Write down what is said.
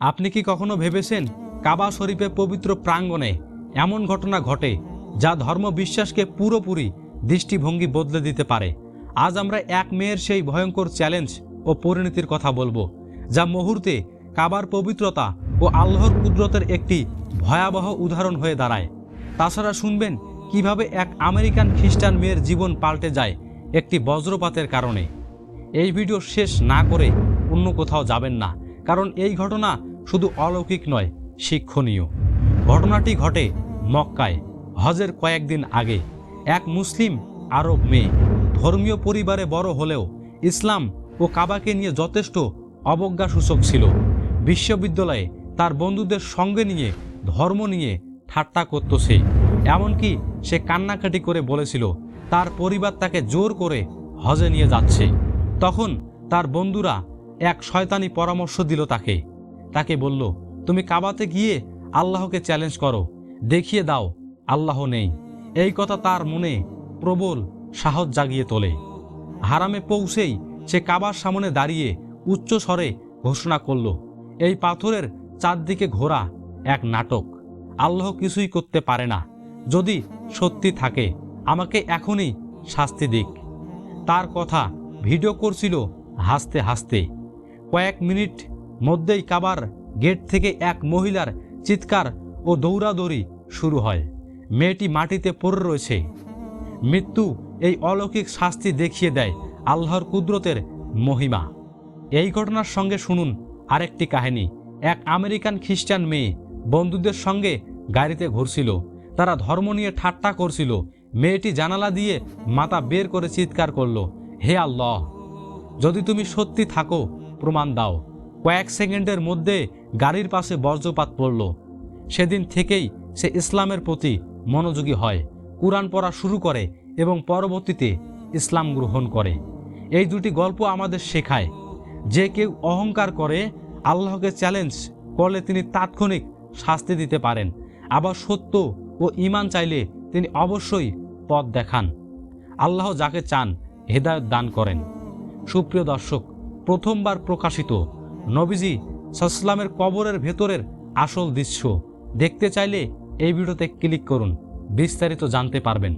আপনি কি কখনো ভেবেছেন কাবা শরীফে পবিত্র প্রাঙ্গণে এমন ঘটনা ঘটে যা ধর্ম বিশ্বাসকে পুরোপুরি দৃষ্টিভঙ্গি বদলে দিতে পারে? আজ আমরা এক মেয়ের সেই ভয়ঙ্কর চ্যালেঞ্জ ও পরিণতির কথা বলব, যা মুহূর্তে কাবার পবিত্রতা ও আল্লাহর কুদরতের একটি ভয়াবহ উদাহরণ হয়ে দাঁড়ায়। তাছাড়া শুনবেন কীভাবে এক আমেরিকান খ্রিস্টান মেয়ের জীবন পাল্টে যায় একটি বজ্রপাতের কারণে। এই ভিডিও শেষ না করে অন্য কোথাও যাবেন না, কারণ এই ঘটনা শুধু অলৌকিক নয়, শিক্ষণীয়। ঘটনাটি ঘটে মক্কায়, হজের কয়েকদিন আগে। এক মুসলিম, আরব মেয়ে, ধর্মীয় পরিবারে বড় হলেও ইসলাম ও কাবাকে নিয়ে যথেষ্ট অবজ্ঞাসূচক ছিল। বিশ্ববিদ্যালয়ে তার বন্ধুদের সঙ্গে নিয়ে, ধর্ম নিয়ে ঠাট্টা করত সে এমনকি সে কান্নাকাটি করে বলেছিল, তার পরিবার তাকে জোর করে হজে নিয়ে যাচ্ছে। তখন তার বন্ধুরা এক শয়তানি পরামর্শ দিল তাকে। তাকে বলল, তুমি কাবাতে গিয়ে আল্লাহকে চ্যালেঞ্জ করো। দেখিয়ে দাও, আল্লাহ নেই। এই কথা তার মনে প্রবল সাহস জাগিয়ে তোলে। হারামে পৌঁছেই সে কাবার সামনে দাঁড়িয়ে উচ্চ স্বরে ঘোষণা করল, এই পাথরের চারদিকে ঘোরা এক নাটক। আল্লাহ কিছুই করতে পারে না। যদি সত্যি থাকে, আমাকে এখনই শাস্তি দিক। তার কথা ভিডিও করছিল হাসতে হাসতে। কয়েক মিনিট মধ্যেই কাবার গেট থেকে এক মহিলার চিৎকার ও দৌড়াদৌড়ি শুরু হয়। মেয়েটি মাটিতে পড়ে রয়েছে। মৃত্যু এই অলৌকিক শাস্তি দেখিয়ে দেয় আল্লাহর কুদরতের মহিমা। এই ঘটনার সঙ্গে শুনুন আরেকটি কাহিনী। এক আমেরিকান খ্রিস্টান মেয়ে বন্ধুদের সঙ্গে গাড়িতে ঘুরছিল। তারা ধর্ম নিয়ে ঠাট্টা করছিল। মেয়েটি জানালা দিয়ে মাথা বের করে চিৎকার করল, হে আল্লাহ, যদি তুমি সত্যি থাকো, প্রমাণ দাও। কয়েক সেকেন্ডের মধ্যে গাড়ির পাশে বজ্রপাত পড়ল। সেদিন থেকেই সে ইসলামের প্রতি মনোযোগী হয়, কোরআন পড়া শুরু করে এবং পরবর্তীতে ইসলাম গ্রহণ করে। এই দুটি গল্প আমাদের শেখায়, যে কেউ অহংকার করে, আল্লাহকে চ্যালেঞ্জ করলে তিনি তাৎক্ষণিক শাস্তি দিতে পারেন। আবার সত্য ও ঈমান চাইলে তিনি অবশ্যই পথ দেখান। আল্লাহ যাকে চান, হেদায়ত দান করেন। সুপ্রিয় দর্শক, প্রথমবার প্রকাশিত নবীজি সাল্লামের কবরের ভেতরের আসল দৃশ্য দেখতে চাইলে এই ভিডিওতে ক্লিক করুন, বিস্তারিত জানতে পারবেন।